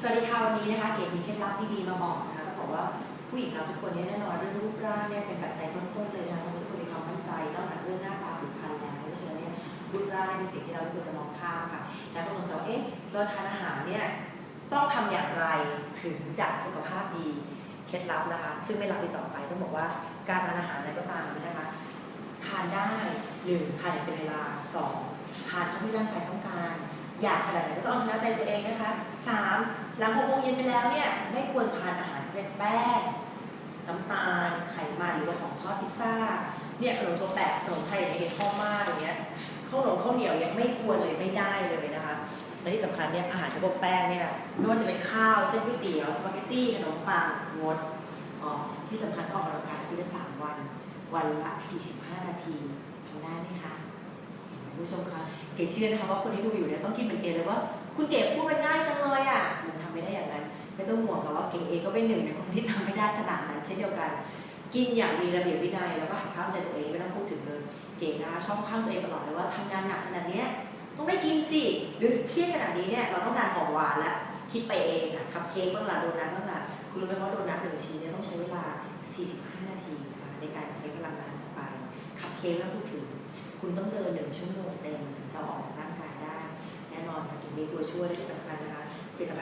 สวัสดีค่ะวันนี้นะคะเก๋มีเคล็ดลับดีๆมาบอกนะคะต้องบอกว่าผู้หญิงเราทุกคนเนี่ยแน่นอนเรื่องรูปร่างเนี่ยเป็นปัจจัยต้นๆเลยนะคะทุกคนมีความมั่นใจนอกจากเรื่องหน้าตาผิวพรรณแล้วเพราะฉะนั้นเนี่ยรูปร่างเป็นสิ่งที่เราไม่ควรจะมองข้ามค่ะแล้วคนสงสัยว่าเอ๊ะเราทานอาหารเนี่ยต้องทำอย่างไรถึงจะสุขภาพดีเคล็ดลับนะคะ ซึ่งไม่ลับอีกต่อไปต้องบอกว่าการทานอาหารอะไรก็ตามเนี่ยนะคะทานได้หนึ่งทานอย่างเป็นเวลาสองทานเท่าที่ร่างกายต้องการ อยากขนาดไหนก็ต้องเอาชนะใจตัวเองนะคะสามหลังหกโมงเย็นไปแล้วเนี่ยไม่ควรทานอาหารที่เป็นแป้งน้ำตาลไขมันหรือว่าของทอดพิซซ่าเนี่ยขนมโชแปะขนมไทยอย่างเงี้ยชอบมากอย่างเงี้ยข้าวหนมข้าวเหนียวยังไม่ควรเลยไม่ได้เลยนะคะและที่สำคัญเนี่ยอาหารที่พวกแป้งเนี่ยไม่ว่าจะเป็นข้าวเส้นก๋วยเตี๋ยวสปาเกตตี้ขนมปังงดอ๋อที่สำคัญออกกำลังกายอาทิตย์ละสามวัน วันละ 45 นาที ผู้ชมคะเก๋เชื่อนะคะว่าคนที่ดูอยู่เนี่ยต้องคิดเหมือนเก๋เลยว่า คุณเก๋พูดมันง่ายจังเลยอะมันทำไม่ได้อย่างนั้นไม่ต้องห่วงค่ะว่าเก๋เองก็เป็นหนึ่งในคนที่ทำไม่ได้ขนาดนั้น เช่นเดียวกัน กินอย่างมีระเบียบวินัยแล้วก็หักห้ามใจตัวเองไม่ต้องพูดถึงเลยเก๋นะชอบห้ามตัวเองตลอดเลยว่าทำงานหนักขนาดนี้ต้องได้กินสิหรือเครียดขนาดนี้เนี่ยเราต้องการของหวานล้วคิดไปเองอะคัพเค้กบ้างละโดนัทบ้างละคุณรู้ไหมว่าโดนัทหนึ่งชิ้นเนี่ยต้องใช้เวลา 45 นาทีในการใช้พลังงานไปคัพเค้กไม่พูดถึง คุณต้องเดินหนึ่งชั่วโมง อออกจากร่างกายได้ แน่นอนค่ะจึงมีตัวช่วยที่สำคัญนะคะ